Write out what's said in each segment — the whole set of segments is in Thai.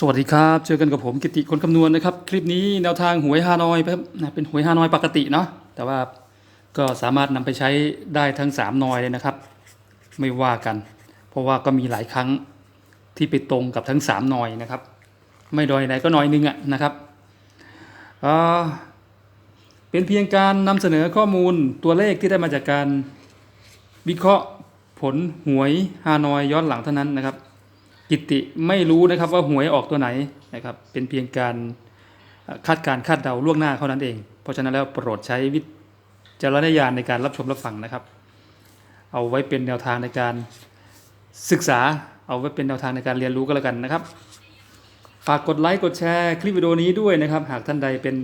สวัสดีครับ เจอกันกับผมกิติคนคำนวณนะครับ คลิปนี้แนวทางหวยฮานอยครับเป็นหวยฮานอยปกติเนาะแต่ว่าก็สามารถนำไปใช้ได้ทั้ง 3 นอยเลยนะครับ ไม่ว่ากัน เพราะว่าก็มีหลายครั้งที่ไปตรงกับทั้ง 3 นอยนะครับ ไม่ดอยไหนก็นอยหนึงอะนะครับเเป็นเพียงการนำเสนอข้อมูลตัวเลขที่ได้มาจากการวิเคราะห์ผลหวยฮานอยย้อนหลังเท่านั้นนะครับ กิติไม่รู้นะครับว่าหวยออกตัวไหนนะครับ เป็นเพียงการคาดการคาดเดาล่วงหน้าเท่านั้นเอง เพราะฉะนั้นแล้วโปรดใช้วิจารณญาณในการรับชมรับฟังนะครับ เอาไว้เป็นแนวทางในการศึกษา เอาไว้เป็นแนวทางในการเรียนรู้ก็แล้วกันนะครับ ฝากกดไลค์กดแชร์คลิปวิดีโอนี้ด้วยนะครับ หากท่านใดเป็น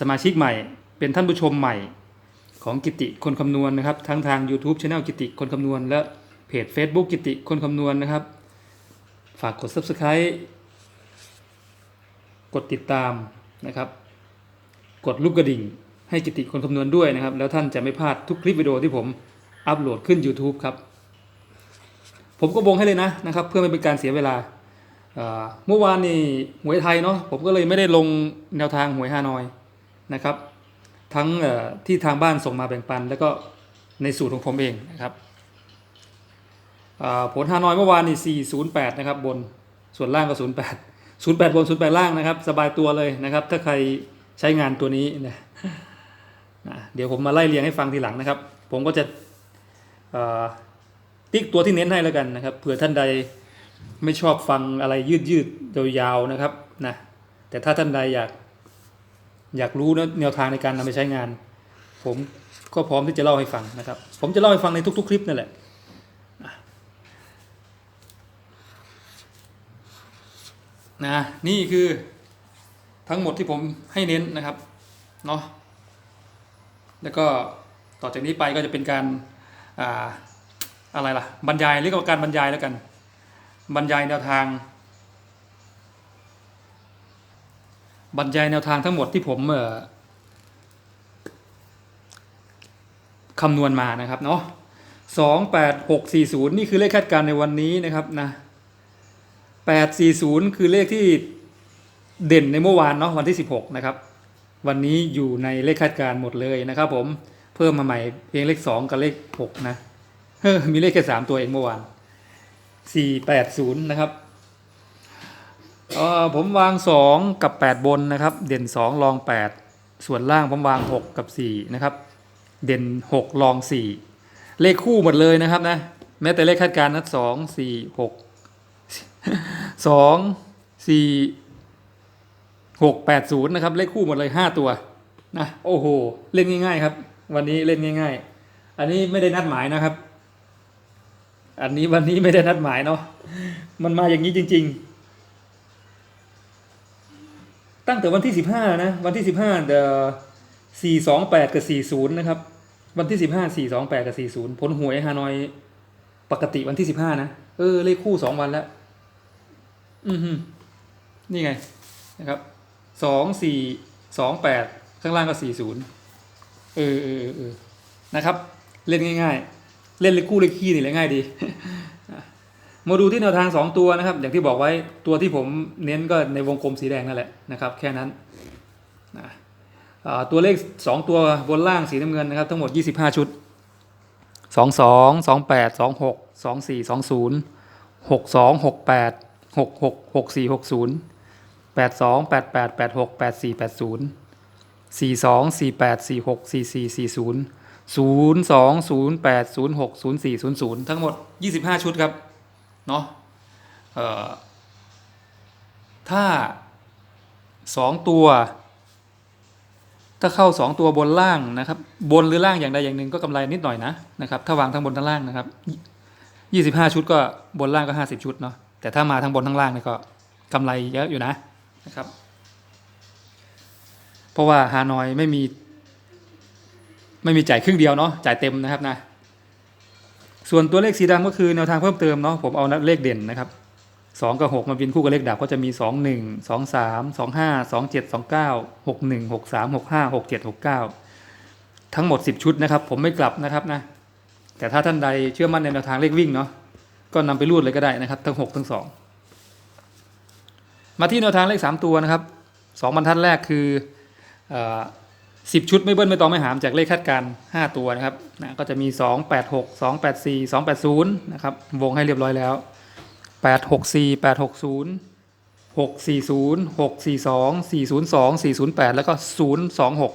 สมาชิกใหม่ เป็นท่านผู้ชมใหม่ของกิติคนคำนวณนะครับ ทั้งทาง YouTube Channel กิติคนคำนวณและเพจ Facebook กิติคนคำนวณนะครับ ฝากกด subscribe กดติดตามนะครับ กดลูกกระดิ่ง ให้กิติคนคำนวณด้วยนะครับ แล้วท่านจะไม่พลาดทุกคลิปวิดีโอที่ผมอัปโหลดขึ้น YouTube ครับ ผมก็วงให้เลยนะนะครับ เพื่อไม่เป็นการเสียเวลาเมื่อวานนี่หวยไทยเนาะผมก็เลยไม่ได้ลงแนวทางหวยฮานอยนะครับ ทั้งที่ทางบ้านส่งมาแบ่งปัน แล้วก็ในสูตรของผมเองนะครับ ผลฮานอยเมื่อวานนี่408 นะครับบนส่วนล่างก็ 08 08 บน 08 ล่างนะครับ สบายตัวเลยนะครับ ถ้าใครใช้งานตัวนี้นะเดี๋ยวผมมาไล่เรียงให้ฟังทีหลังนะครับ ผมก็จะติ๊กตัวที่เน้นให้แล้วกันนะครับเผื่อท่านใดไม่ชอบฟังอะไรยืดยืดๆยาวๆนะครับนะแต่ถ้าท่านใดอยากอยากรู้แนวทางในการนำไปใช้งาน ผมก็พร้อมที่จะเล่าให้ฟังนะครับ ผมจะเล่าให้ฟังในทุก ๆ คลิปนั่นแหละ นะนี่คือทั้งหมดที่ผมให้เน้นนะครับเนาะแล้วก็ต่อจากนี้ไปก็จะเป็นการอาอะไรล่ะบรรยายเรียกว่าการบรรยายแล้วกัน บรรยายแนวทาง บรรยายแนวทางทั้งหมดที่ผมเอ่อคำนวณมานะครับเนาะสองแปดหกสี่ศูนย์นี่คือเลขคาดการณ์ในวันนี้นะครับนะ 840 คือเลขที่เด่นในเมื่อวานเนาะวันที่ 16 นะครับ วันนี้อยู่ในเลขคาดการณ์หมดเลยนะครับ ผมเพิ่มมาใหม่เพียงเลข 2 กับเลข 6 นะเฮ้มีเลขแค่ 3 ตัวเองเมื่อวาน 480 นะครับผมวาง 2 กับ 8 บนนะครับ เด่น 2 รอง 8 ส่วนล่างผมวาง 6 กับ 4 นะครับ เด่น 6 รอง 4 เลขคู่หมดเลยนะครับนะ แม้แต่เลขคาดการณ์นะ2 4 6 สองสี่หกแปดศูนย์นะครับ เลขคู่หมดเลยห้าตัวนะโอ้โห เล่นง่ายๆครับ วันนี้เล่นง่าย ๆ อันนี้ไม่ได้นัดหมายนะครับ อันนี้วันนี้ไม่ได้นัดหมายเนาะมันมาอย่างนี้จริง ๆ ตั้งแต่วันที่สิบห้านะวันที่สิบห้าเดอสี่สองแปดกับสี่ศูนย์นะครับ วันที่สิบห้าสี่สองแปดกับสี่ศูนย์ผลหวยฮานอยปกติวันที่สิบห้านะ เออ เลขคู่สองวันแล้ว อือฮึนี่ไงนะครับสองสี่สองแปดข้างล่างก็สี่ศูนย์เออเออเออนะครับ เล่นง่าย ๆ เล่นเลขคู่เลขคี่นี่แหละง่ายดีมาดูที่แนวทางสองตัวนะครับ อย่างที่บอกไว้ตัวที่ผมเน้นก็ในวงกลมสีแดงนั่นแหละนะครับ แค่นั้นนะตัวเลขสองตัวบนล่างสีน้ำเงินนะครับ ทั้งหมดยี่สิบห้าชุดสองสองสองแปดสอง หกหกหกแปดหกหกหกสี่หกศูนย์แปดสองแปดแปดแปดหกแปดสี่แปดศูนย์สี่สองสี่แปดสี่หกสี่สี่สี่ศูนย์ศูนย์สองศูนย์แปดศูนย์หกศูนย์สี่ศูนย์ศูนย์ทั้งหมดยี่สิบห้าชุดครับ เนาะเอ่อถ้าสองตัว ถ้าเข้าสองตัวบนล่างนะครับ บนหรือล่างอย่างใดอย่างหนึ่งก็กำไรนิดหน่อยนะนะครับ ถ้าวางทั้งบนทั้งล่างนะครับยี่สิบห้าชุดก็บนล่างก็ห้าสิบชุดเนาะ แต่ถ้ามาทั้งบนทั้งล่างเนี่ยก็กำไรเยอะอยู่นะนะครับ เพราะว่าฮานอยไม่มี ไม่มีจ่ายครึ่งเดียวเนาะจ่ายเต็มนะครับนะ ส่วนตัวเลขสีดำก็คือแนวทางเพิ่มเติมเนาะผมเอาเลขเด่นนะครับสองกับหกมาเป็นคู่กับเลขดับก็จะมีสองหนึ่งสองสามสองห้าสองเจ็ดสองเก้าหกหนึ่งหกสามหกห้าหกเจ็ดหกเก้าทั้งหมดสิบชุดนะครับ ผมไม่กลับนะครับนะแต่ถ้าท่านใดเชื่อมั่นในแนวทางเลขวิ่งเนาะ ก็นำไปรูดเลยก็ได้นะครับ ทั้งหกทั้งสองมาที่แนวทางเลขสามตัวนะครับสองบรรทัดแรกคือสิบชุดไม่เบิ้ลไม่ตองไม่หามจากเลขคาดการณ์ห้าตัวนะครับนะก็จะมีสองแปดหกสองแปดสี่สองแปดศูนย์นะครับวงให้เรียบร้อยแล้วแปดหกสี่แปดหกศูนย์หกสี่ศูนย์หกสี่สองสี่ศูนย์สองสี่ศูนย์แปดแล้วก็ศูนย์สองหก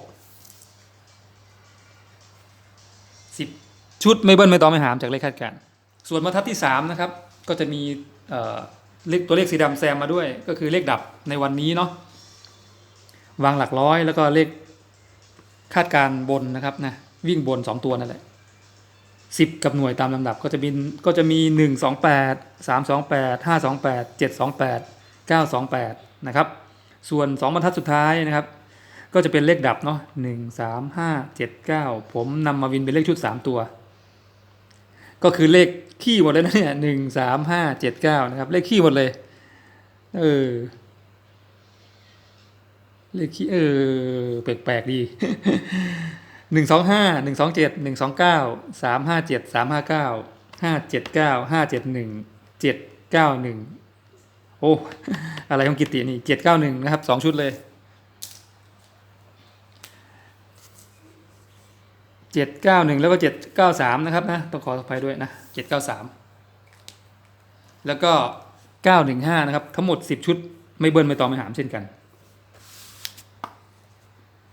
สิบชุดไม่เบิ้ลไม่ตองไม่หามจากเลขคาดการณ์ ส่วนบรรทัดที่สามนะครับก็จะมีเลขตัวเลขสีดำแซมมาด้วย ก็คือเลขดับในวันนี้เนาะวางหลักร้อยแล้วก็เลขคาดการบนนะครับนะวิ่งบน 2 ตัวนั่นแหละสิบกับหน่วยตามลำดับก็จะมีก็จะมีหนึ่งสองแปดสามสองแปดห้าสองแปดเจ็ดสองแปดเก้าสองแปดนะครับส่วนสองบรรทัดสุดท้ายนะครับ ก็จะเป็นเลขดับเนาะหนึ่งสามห้าเจ็ดเก้าผมนำมาวินเป็นเลขชุดสามตัว ก็คือเลขขี้หมดเลยนะเนี่ยหนึ่งสามห้าเจ็ดเก้านะครับ เลขขี้หมดเลย เออ เลขขี้เออแปลกๆดีหนึ่งสองห้าหนึ่งสองเจ็ดหนึ่งสองเก้าสามห้าเจ็ดสามห้าเก้าห้าเจ็ดเก้าห้าเจ็ดหนึ่งเจ็ดเก้าหนึ่งโอ้ อะไรของกิตตินี่เจ็ดเก้าหนึ่งนะครับสองชุดเลย เจ็ดเก้าหนึ่งแล้วก็เจ็ดเก้าสามนะครับนะต้องขออภัยด้วยนะเจ็ดเก้าสามแล้วก็เก้าหนึ่งห้านะครับ ทั้งหมดสิบชุด ไม่เบิ้ลไม่ตองไม่หามเช่นกัน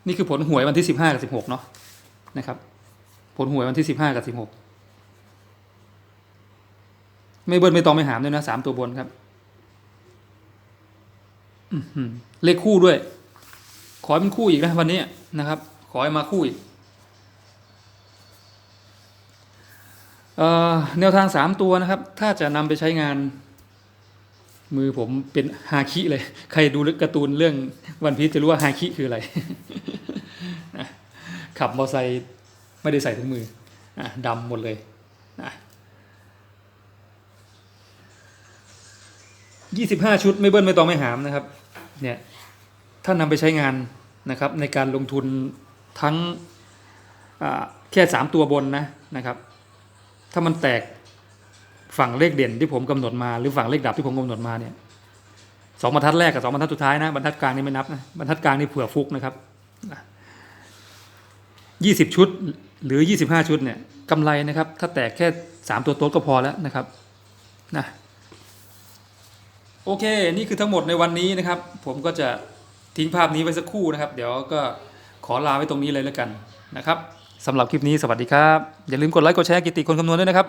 นี่คือผลหวยวันที่สิบห้ากับสิบหกเนาะนะครับ ผลหวยวันที่สิบห้ากับสิบหกไม่เบิ้ลไม่ตองไม่หามด้วยนะสามตัวบนครับเลขคู่ด้วย ขอให้เป็นคู่อีกนะวันนี้นะครับ ขอให้มาคู่อีก แนวทางสามตัวนะครับ ถ้าจะนำไปใช้งาน มือผมเป็นฮาคิเลย ใครดูการ์ตูนเรื่องวันพีชจะรู้ว่าฮาคิคืออะไร ขับมอเตอร์ไซค์ไม่ได้ใส่ถุงมืออะดำหมดเลยยี่สิบห้าชุดไม่เบิ้ลไม่ตองไม่หามนะครับ เนี่ย ถ้านำไปใช้งานนะครับ ในการลงทุนทั้งแค่สามตัวบนนะนะครับ ถ้ามันแตกฝั่งเลขเด่นที่ผมกำหนดมาหรือฝั่งเลขดับที่ผมกำหนดมาเนี่ยสองบรรทัดแรกกับสองบรรทัดสุดท้ายนะบรรทัดกลางนี่ไม่นับนะบรรทัดกลางนี่เผื่อฟุกนะครับยี่สิบชุดหรือยี่สิบห้าชุดเนี่ยกำไรนะครับ ถ้าแตกแค่สามตัวโต๊ดก็พอแล้วนะครับนะโอเค นี่คือทั้งหมดในวันนี้นะครับ ผมก็จะทิ้งภาพนี้ไว้สักครู่นะครับ เดี๋ยวก็ขอลาไว้ตรงนี้เลยแล้วกันนะครับ สำหรับคลิปนี้สวัสดีครับ อย่าลืมกดไลค์กดแชร์กิตติคนคำนวณด้วยนะครับ